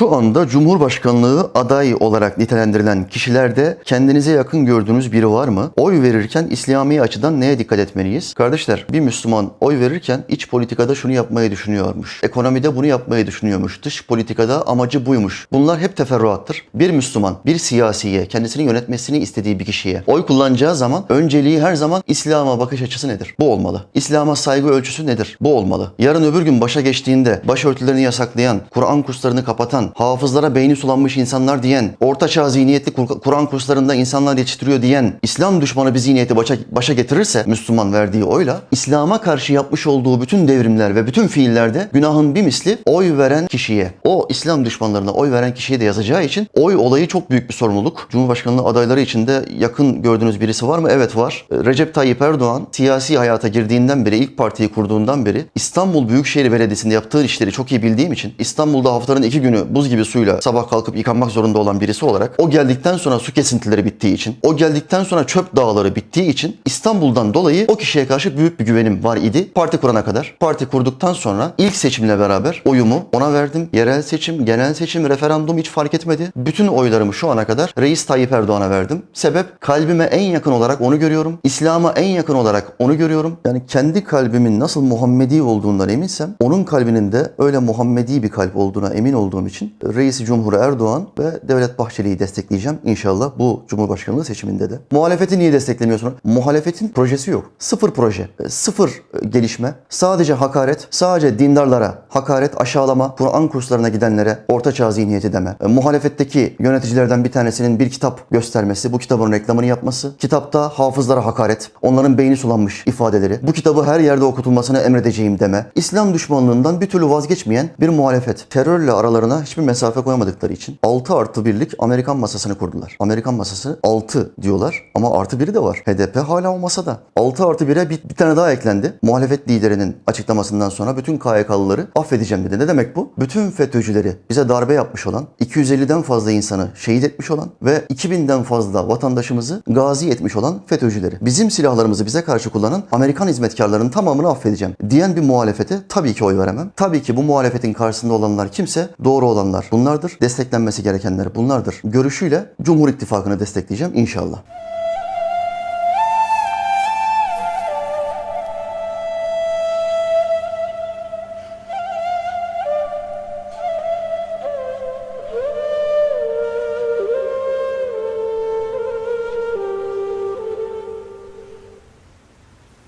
Şu anda Cumhurbaşkanlığı adayı olarak nitelendirilen kişilerde kendinize yakın gördüğünüz biri var mı? Oy verirken İslami açıdan neye dikkat etmeliyiz? Kardeşler bir Müslüman oy verirken iç politikada şunu yapmayı düşünüyormuş. Ekonomide bunu yapmayı düşünüyormuş. Dış politikada amacı buymuş. Bunlar hep teferruattır. Bir Müslüman bir siyasiye kendisini yönetmesini istediği bir kişiye oy kullanacağı zaman önceliği her zaman İslam'a bakış açısı nedir? Bu olmalı. İslam'a saygı ölçüsü nedir? Bu olmalı. Yarın öbür gün başa geçtiğinde başörtülerini yasaklayan, Kur'an kurslarını kapatan, hafızlara beyni sulanmış insanlar diyen, ortaçağ zihniyetli Kur- Kur'an kurslarında insanlar yetiştiriyor diyen, İslam düşmanı bir zihniyeti başa, başa getirirse Müslüman verdiği oyla, İslam'a karşı yapmış olduğu bütün devrimler ve bütün fiillerde günahın bir misli oy veren kişiye, o İslam düşmanlarına oy veren kişiye de yazacağı için oy olayı çok büyük bir sorumluluk. Cumhurbaşkanlığı adayları içinde yakın gördüğünüz birisi var mı? Evet var. Recep Tayyip Erdoğan siyasi hayata girdiğinden beri, ilk partiyi kurduğundan beri İstanbul Büyükşehir Belediyesi'nde yaptığı işleri çok iyi bildiğim için İstanbul'da haftanın iki günü buz gibi suyla sabah kalkıp yıkanmak zorunda olan birisi olarak o geldikten sonra su kesintileri bittiği için, o geldikten sonra çöp dağları bittiği için İstanbul'dan dolayı o kişiye karşı büyük bir güvenim var idi. Parti kurana kadar. Parti kurduktan sonra ilk seçimle beraber oyumu ona verdim. Yerel seçim, genel seçim, referandum hiç fark etmedi. Bütün oylarımı şu ana kadar Reis Tayyip Erdoğan'a verdim. Sebep kalbime en yakın olarak onu görüyorum. İslam'a en yakın olarak onu görüyorum. Yani kendi kalbimin nasıl Muhammedi olduğundan eminsem onun kalbinin de öyle Muhammedi bir kalp olduğuna emin olduğum için Reis Cumhur Erdoğan ve Devlet Bahçeli'yi destekleyeceğim inşallah bu Cumhurbaşkanlığı seçiminde de. Muhalefeti niye desteklemiyorsun? Muhalefetin projesi yok. Sıfır proje, e, sıfır e, gelişme, sadece hakaret, sadece dindarlara hakaret, aşağılama, Kur'an kurslarına gidenlere ortaçağ zihniyeti deme. E, Muhalefetteki yöneticilerden bir tanesinin bir kitap göstermesi, bu kitabın reklamını yapması, kitapta hafızlara hakaret, onların beyni sulanmış ifadeleri, bu kitabı her yerde okutulmasını emredeceğim deme. İslam düşmanlığından bir türlü vazgeçmeyen bir muhalefet. Terörle aralarına hiçbir mesafe koyamadıkları için 6 artı birlik Amerikan masasını kurdular. Amerikan masası 6 diyorlar ama artı biri de var. HDP hala o masada. 6 artı 1'e bir, bir tane daha eklendi. Muhalefet liderinin açıklamasından sonra bütün KYK'lıları affedeceğim dedi. Ne demek bu? Bütün FETÖ'cüleri bize darbe yapmış olan, 250'den fazla insanı şehit etmiş olan ve 2000'den fazla vatandaşımızı gazi etmiş olan FETÖ'cüleri. Bizim silahlarımızı bize karşı kullanan Amerikan hizmetkarlarının tamamını affedeceğim diyen bir muhalefete tabii ki oy veremem. Tabii ki bu muhalefetin karşısında olanlar kimse doğru olanlar bunlardır. Desteklenmesi gerekenler bunlardır. Görüşüyle Cumhur İttifakı'nı destekleyeceğim inşallah.